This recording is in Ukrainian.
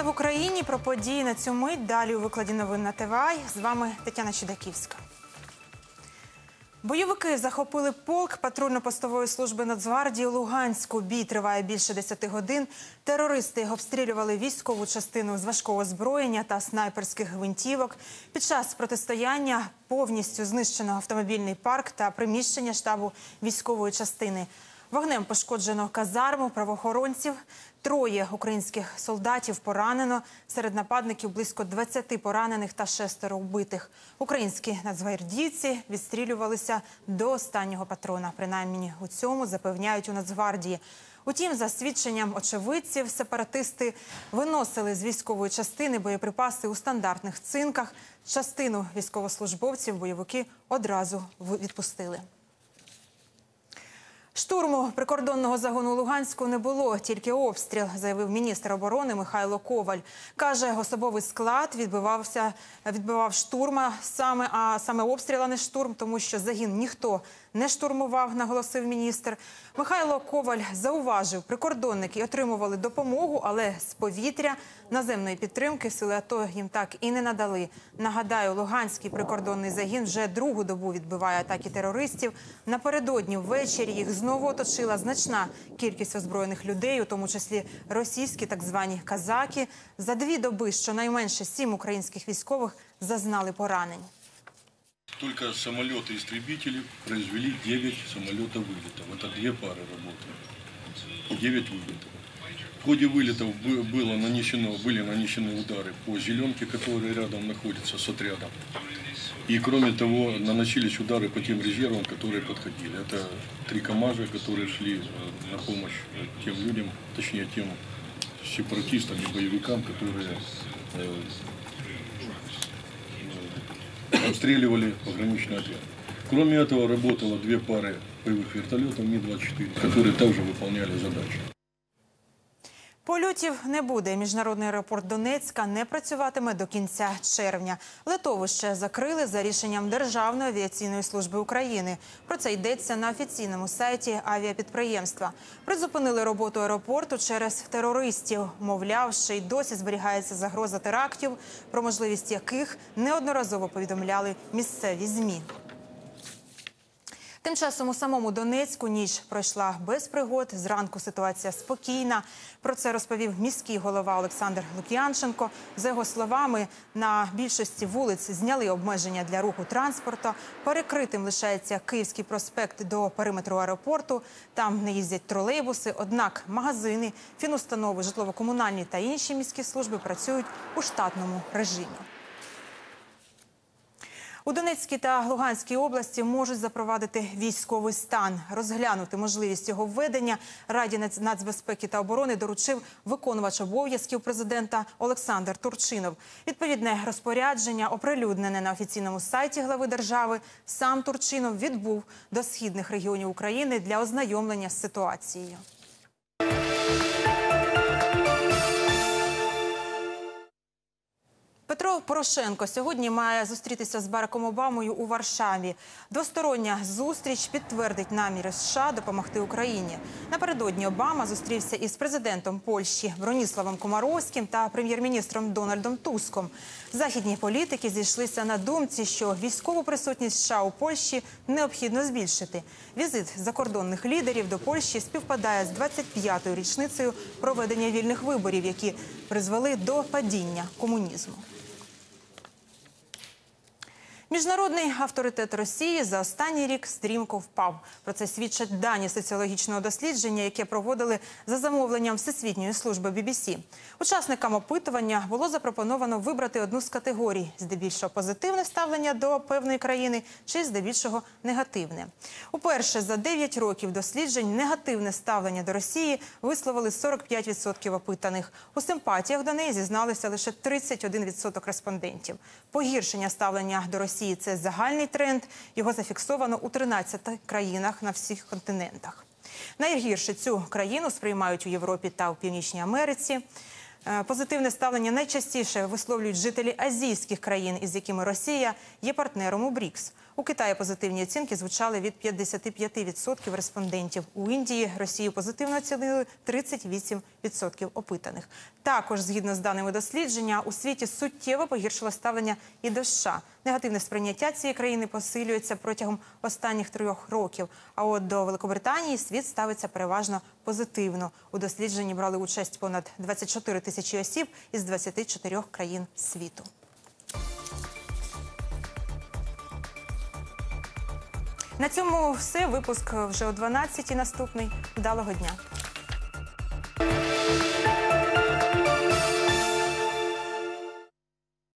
11 в Україні про події на цю мить. Далі у викладі новин на ТВА. З вами Тетяна Чудаківська. Бойовики захопили полк патрульно-постової служби Нацгвардії Луганську. Бій триває більше 10 годин. Терористи обстрілювали військову частину з важкого озброєння та снайперських гвинтівок. Під час протистояння повністю знищено автомобільний парк та приміщення штабу військової частини. Вогнем пошкоджено казарму правоохоронців. Троє українських солдатів поранено. Серед нападників близько 20 поранених та шестеро вбитих. Українські нацгвардійці відстрілювалися до останнього патрона. Принаймні у цьому запевняють у Нацгвардії. Утім, за свідченням очевидців, сепаратисти виносили з військової частини боєприпаси у стандартних цинках. Частину військовослужбовців бойовики одразу відпустили. Штурму прикордонного загону Луганську не було, тільки обстріл, заявив міністр оборони Михайло Коваль. Каже, особовий склад відбивався, відбивав штурма саме, а саме обстріл, а не штурм, тому що загін ніхто не штурмував, наголосив міністр. Михайло Коваль зауважив, прикордонники отримували допомогу, але з повітря наземної підтримки сили АТО їм так і не надали. Нагадаю, Луганський прикордонний загін вже другу добу відбиває атаки терористів. Напередодні ввечері їх знову оточила значна кількість озброєних людей, у тому числі російські так звані казаки. За дві доби щонайменше сім українських військових зазнали поранень. Только самолеты-истребители произвели 9 самолетов вылетов. Это две пары работали. 9 вылетов. В ходе вылетов бы- было нанесено, были нанесены удары по зеленке, которая рядом находится с отрядом. И кроме того, наносились удары по тем резервам, которые подходили. Это три КАМАЗа, которые шли э, на помощь э, тем людям, точнее тем сепаратистам и боевикам, которые э, обстреливали пограничный отряд. Кроме этого, работало две пары боевых вертолетов Ми-24, которые также выполняли задачи. Польотів не буде. Міжнародний аеропорт Донецька не працюватиме до кінця червня. Литовище закрили за рішенням Державної авіаційної служби України. Про це йдеться на офіційному сайті авіапідприємства. Призупинили роботу аеропорту через терористів. Мовляв, ще й досі зберігається загроза терактів, про можливість яких неодноразово повідомляли місцеві змі. Тим часом у самому Донецьку ніч пройшла без пригод. Зранку ситуація спокійна. Про це розповів міський голова Олександр Лук'янченко. За його словами, на більшості вулиць зняли обмеження для руху транспорту. Перекритим лишається Київський проспект до периметру аеропорту. Там не їздять тролейбуси. Однак магазини, фінустанови, житлово-комунальні та інші міські служби працюють у штатному режимі. У Донецькій та Луганській області можуть запровадити військовий стан. Розглянути можливість його введення Раді нацбезпеки та оборони доручив виконувач обов'язків президента Олександр Турчинов. Відповідне розпорядження, оприлюднене на офіційному сайті глави держави, сам Турчинов відбув до східних регіонів України для ознайомлення з ситуацією. Петро Порошенко сьогодні має зустрітися з Бараком Обамою у Варшаві. Двостороння зустріч підтвердить наміри США допомогти Україні. Напередодні Обама зустрівся із президентом Польщі Броніславом Комаровським та прем'єр-міністром Дональдом Туском. Західні політики зійшлися на думці, що військову присутність США у Польщі необхідно збільшити. Візит закордонних лідерів до Польщі співпадає з 25-ю річницею проведення вільних виборів, які призвели до падіння комунізму. Міжнародний авторитет Росії за останній рік стрімко впав. Про це свідчать дані соціологічного дослідження, яке проводили за замовленням Всесвітньої служби BBC. Учасникам опитування було запропоновано вибрати одну з категорій: здебільшого позитивне ставлення до певної країни чи здебільшого негативне. Уперше за 9 років досліджень негативне ставлення до Росії висловили 45% опитаних. У симпатіях до неї зізналися лише 31% респондентів. Погіршення ставлення до Росії це загальний тренд. Його зафіксовано у 13 країнах на всіх континентах. Найгірше цю країну сприймають у Європі та у Північній Америці. Е, Позитивне ставлення найчастіше висловлюють жителі азійських країн, із якими Росія є партнером у БРІКС. У Китаї позитивні оцінки звучали від 55% респондентів. У Індії Росію позитивно оцінили 38% опитаних. Також, згідно з даними дослідження, у світі суттєво погіршило ставлення і до США. Негативне сприйняття цієї країни посилюється протягом останніх трьох років. А от до Великобританії світ ставиться переважно позитивно. У дослідженні брали участь понад 24 тисячі осіб із 24 країн світу. На цьому все. Випуск вже о 12 наступний. Вдалого дня.